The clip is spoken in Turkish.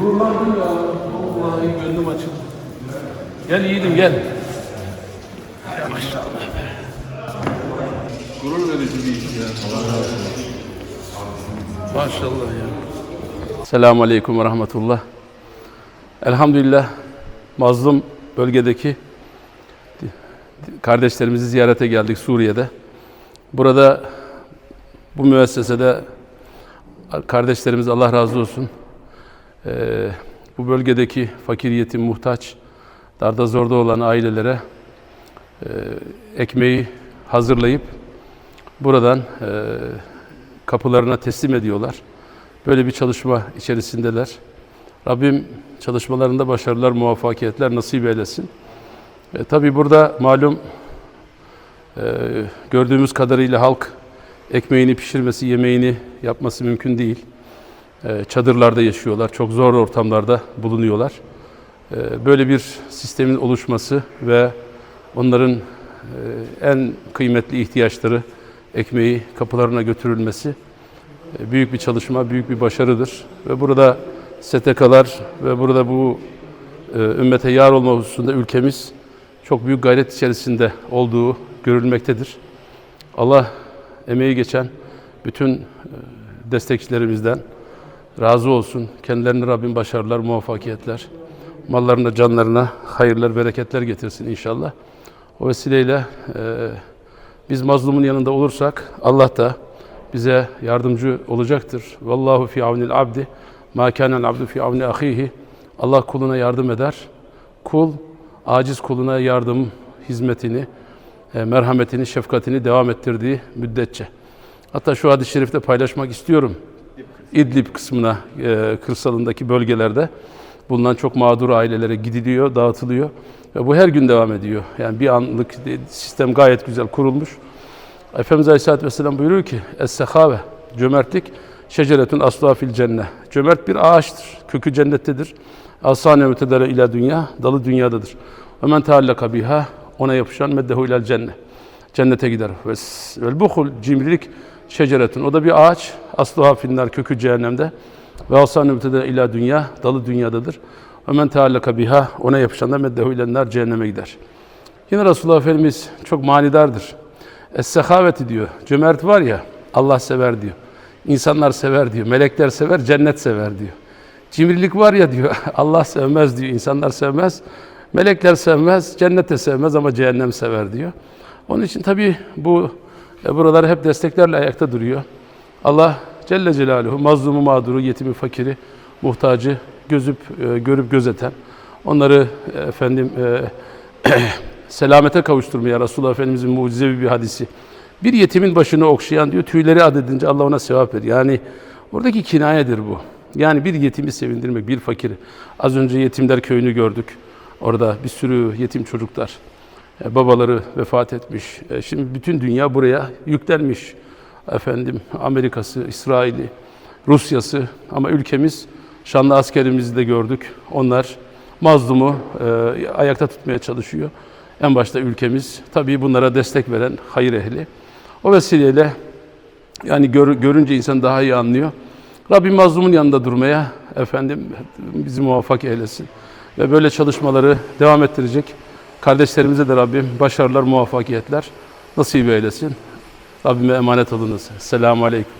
Gururlandım ya. Vallahi gönlüm açıldı. Gel yiğidim gel. Maşallah. Gurur verici bir iş ya. Maşallah ya. Selamun Aleyküm ve Rahmetullah. Elhamdülillah mazlum bölgedeki kardeşlerimizi ziyarete geldik Suriye'de. Burada bu müessesede kardeşlerimiz Allah razı olsun. Ee, bu bölgedeki fakir, yetim, muhtaç, darda zorda olan ailelere e, ekmeği hazırlayıp buradan e, kapılarına teslim ediyorlar. Böyle bir çalışma içerisindeler. Rabbim çalışmalarında başarılar, muvaffakiyetler nasip eylesin. E, tabii burada malum e, gördüğümüz kadarıyla halk ekmeğini pişirmesi, yemeğini yapması mümkün değil. E, çadırlarda yaşıyorlar, çok zor ortamlarda bulunuyorlar. E, böyle bir sistemin oluşması ve onların e, en kıymetli ihtiyaçları ekmeği kapılarına götürülmesi e, büyük bir çalışma, büyük bir başarıdır. Ve burada STK'lar ve burada bu e, ümmete yar olma hususunda ülkemiz çok büyük gayret içerisinde olduğu görülmektedir. Allah emeği geçen bütün e, destekçilerimizden razı olsun. Kendilerine Rabbim başarılar, muvaffakiyetler, mallarına, canlarına hayırlar, bereketler getirsin inşallah. O vesileyle e, biz mazlumun yanında olursak Allah da bize yardımcı olacaktır. Vallahu fi avnil abdi ma kana'l abdu fi avni ahihi. Allah kuluna yardım eder. Kul aciz kuluna yardım hizmetini, e, merhametini, şefkatini devam ettirdiği müddetçe. Hatta şu hadis-i şerifte paylaşmak istiyorum. İdlib kısmına, e, kırsalındaki bölgelerde bulunan çok mağdur ailelere gidiliyor, dağıtılıyor. Ve bu her gün devam ediyor. Yani bir anlık sistem gayet güzel kurulmuş. Efendimiz Aleyhisselatü Vesselam buyuruyor ki Es-sehave, cömertlik, şeceretun asla fil cennet. Cömert bir ağaçtır, kökü cennettedir. Asane mütedere ila dünya, dalı dünyadadır. Ve men teallaka biha, ona yapışan meddehu ilal cennet. Cennete gider. Ve vel buhul, cimrilik, şeceretun. O da bir ağaç, asluha finnar, kökü cehennemde. Ve asane mütedere ila dünya, dalı dünyadadır. Ve men teallaka biha, ona yapışan da meddehu ilenler cehenneme gider. Yine Resulullah Efendimiz çok manidardır. Es-sehaveti diyor. Cömert var ya Allah sever diyor. İnsanlar sever diyor. Melekler sever, cennet sever diyor. Cimrilik var ya diyor. Allah sevmez diyor. İnsanlar sevmez. Melekler sevmez, cennet de sevmez ama cehennem sever diyor. Onun için tabii bu e, buralar hep desteklerle ayakta duruyor. Allah Celle Celaluhu mazlumu, mağduru, yetimi, fakiri, muhtacı gözüp e, görüp gözeten onları e, efendim e, selamete kavuşturmaya Resulullah Efendimizin mucizevi bir hadisi. Bir yetimin başını okşayan diyor tüyleri adedince Allah ona sevap verir. Yani oradaki kinayedir bu. Yani bir yetimi sevindirmek, bir fakiri. Az önce yetimler köyünü gördük. Orada bir sürü yetim çocuklar. E, babaları vefat etmiş. E, şimdi bütün dünya buraya yüklenmiş. Efendim Amerika'sı, İsrail'i, Rusya'sı ama ülkemiz şanlı askerimizi de gördük. Onlar mazlumu e, ayakta tutmaya çalışıyor. En başta ülkemiz tabii bunlara destek veren hayır ehli. O vesileyle yani gör, görünce insan daha iyi anlıyor. Rabbim mazlumun yanında durmaya efendim bizi muvaffak eylesin. Ve böyle çalışmaları devam ettirecek kardeşlerimize de Rabbim başarılar, muvaffakiyetler nasip eylesin. Rabbime emanet olunuz. Selamun Aleyküm.